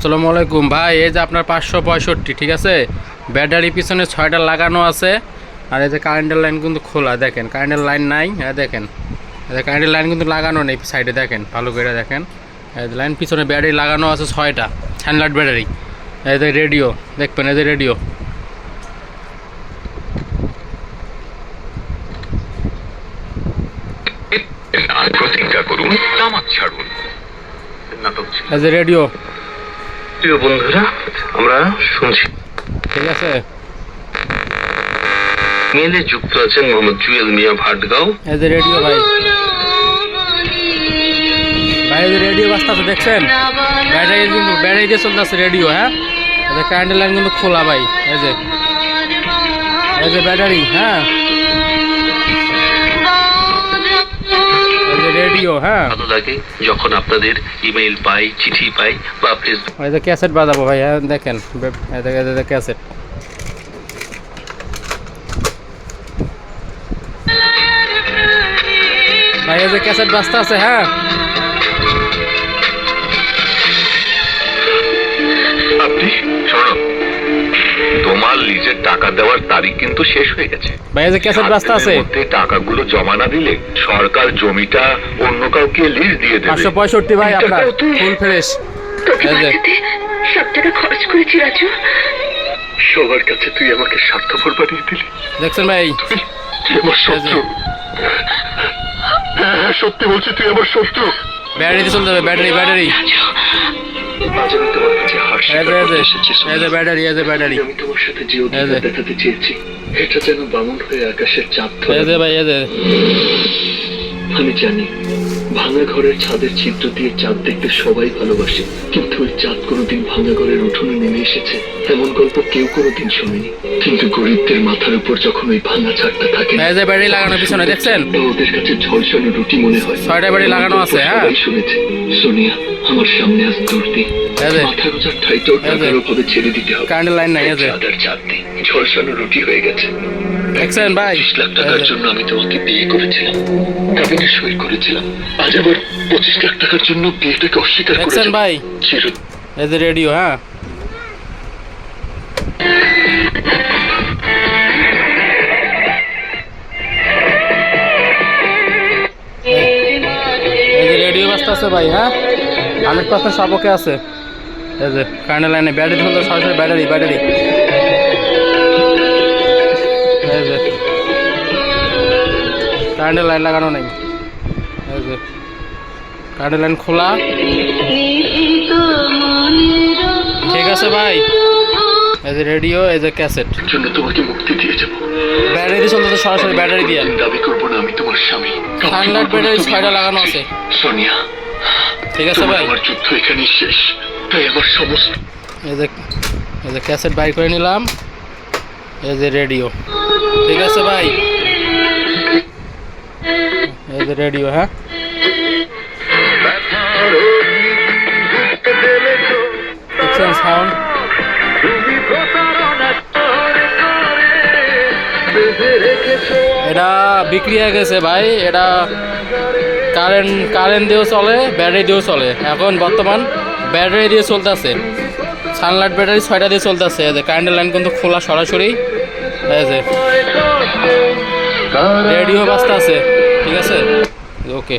আসসালামু আলাইকুম। ভাই, এই যে আপনার পাঁচশো পঁয়ষট্টি, ঠিক আছে? ব্যাটারি পিছনে ছয়টা লাগানো আছে। আর এই যে কারেন্টের লাইন কিন্তু খোলা, দেখেন। কারেন্টের লাইন নাই হ্যাঁ দেখেন। কারেন্টের লাইন কিন্তু লাগানো নেই সাইডে, দেখেন। ভালো করে দেখেন। লাইন পিছনে ব্যাটারি লাগানো আছে ছয়টা হ্যান্ডলাইট ব্যাটারি। এই যে রেডিও, দেখবেন, এই যে রেডিও। রেডিও। প্রিয় বন্ধুরা আমরা শুনছি। ঠিক আছে। মেলে যুক্ত আছেন মোহাম্মদ জুয়েল মিয়া ভাটগাঁও। যে রেডিও ভাই ভাই রেডিও বাজতে আছে দেখছেন? ব্যাটারি কিন্তু ব্যাটারি দিয়ে চলতেছে রেডিও হ্যাঁ? কারেন্টের লাইন কিন্তু খোলা ভাই। এই যে এই যে ব্যাটারি হ্যাঁ? রেডিও হ্যাঁ। ভালো লাগে যখন আপনাদের ইমেইল পাই চিঠি পাই বা ফেসবুক। এই ক্যাসেট বাজাবো ভাই হ্যাঁ দেখেন ক্যাসেট। ভাই এই যে ক্যাসেট বাজতে আছে হ্যাঁ। দেওয়ার তারিখ কিন্তু শেষ হয়ে গেছে। যে ক্যাসেট আছে। টাকাগুলো জমা না দিলে সরকার জমিটা অন্য কাউকে লিজ দিয়ে দেবে। পাঁচশো পঁয়ষট্টি ভাই আপনার ফুল ফ্রেশ সব টাকা খরচ করেছি রাজু। সবার কাছে তুই আমাকে স্বার্থপর বানিয়ে দিলি। দেখছেন ভাই? তুই আমার শত্রু। হ্যাঁ হ্যাঁ সত্যি বলছি তুই আমার শত্রু। ব্যাটারি চলতে হবে ব্যাটারি ব্যাটারি আজ আমি তোমার কাছে হার স্বীকার করতে এসেছি এই যে সোনিয়া। ব্যাটারি এই ব্যাটারি। আমি তোমার সাথে যে অধিকার দেখাতে চেয়েছি এটা যেন বামন হয়ে আকাশের চাঁদ ধরে। ভাই এই আমি জানি ভাঙা ঘরের ছাদের ছিদ্র দিয়ে চাঁদ দেখতে সবাই ভালোবাসে কিন্তু ওই চাঁদ কোনোদিন ভাঙা ঘরের উঠোনে নেমে এসেছে। এমন গল্প কেউ কোনোদিন শোনেনি। কিন্তু গরিবদের মাথার উপর যখন ওই ভাঙা ছাদটা থাকে ব্যাটারি লাগানো পিছনে দেখছেন? তা ওদের কাছে ঝলসানো রুটি মনে হয়। ছয়টা ব্যাটারি লাগানো আছে হ্যাঁ। শুনেছে সোনিয়া আমার সামনে আজ যে। মাথা গোজার ঠাইটাও এই টাকার অভাবে ছেড়ে দিতে হবে। কারেন্টের লাইন নাই এই যে। চাঁদ ঝলসানো রুটি হয়ে গেছে। দেখছেন ভাই? পঁচিশ লাখ এই টাকার জন্য আমি তোমাকে বিয়ে করেছিলাম। কাবিনে সই করেছিলাম। আজ আবার পঁচিশ লাখ টাকার জন্য বিয়েটাকে অস্বীকার দেখছেন করেছেন ভাই? চির যে রেডিও হ্যাঁ। রেডিও বাজতে আছে ভাই হ্যাঁ। হান্ড্রেড পার্সেন্ট সবকে আছে। এই যে কারেন্টের লাইনে ব্যাটারি ধরলে সরাসরি ব্যাটারি ব্যাটারি এই যে কারেন্টের লাইন লাগানো নেই। এই যে কারেন্টের লাইন খোলা। ঠিক আছে ভাই। এই যে রেডিও এই যে ক্যাসেট জন্য তোমাকে মুক্তি দিয়ে যাব ব্যাটারি দিয়ে চলতে সরাসরি ব্যাটারি দিয়ে। দাবি করব না আমি তোমার স্বামী। সানলাইট ব্যাটারি ছয়টা লাগানো আছে। সোনিয়া ঠিক আছে ভাই। আমার যুদ্ধ এখানেই শেষ। তাই আমার সমস্ত এই যে এই যে ক্যাসেট বাই করে নিলাম। এই যে রেডিও। ঠিক আছে ভাই। এই যে রেডিও হ্যাঁ? সাউন্ড এটা বিক্রি হয়ে গেছে ভাই। এটা কারেন্ট কারেন্ট দিয়েও চলে, ব্যাটারি দিয়েও চলে। এখন বর্তমান ব্যাটারি দিয়ে চলতেছে। সানলাইট ব্যাটারি ছয়টা দিয়ে চলতেছে। এই যে কারেন্টের লাইন কিন্তু খোলা সরাসরি। এই যে রেডিও বাজতে আছে ঠিক আছে? ওকে।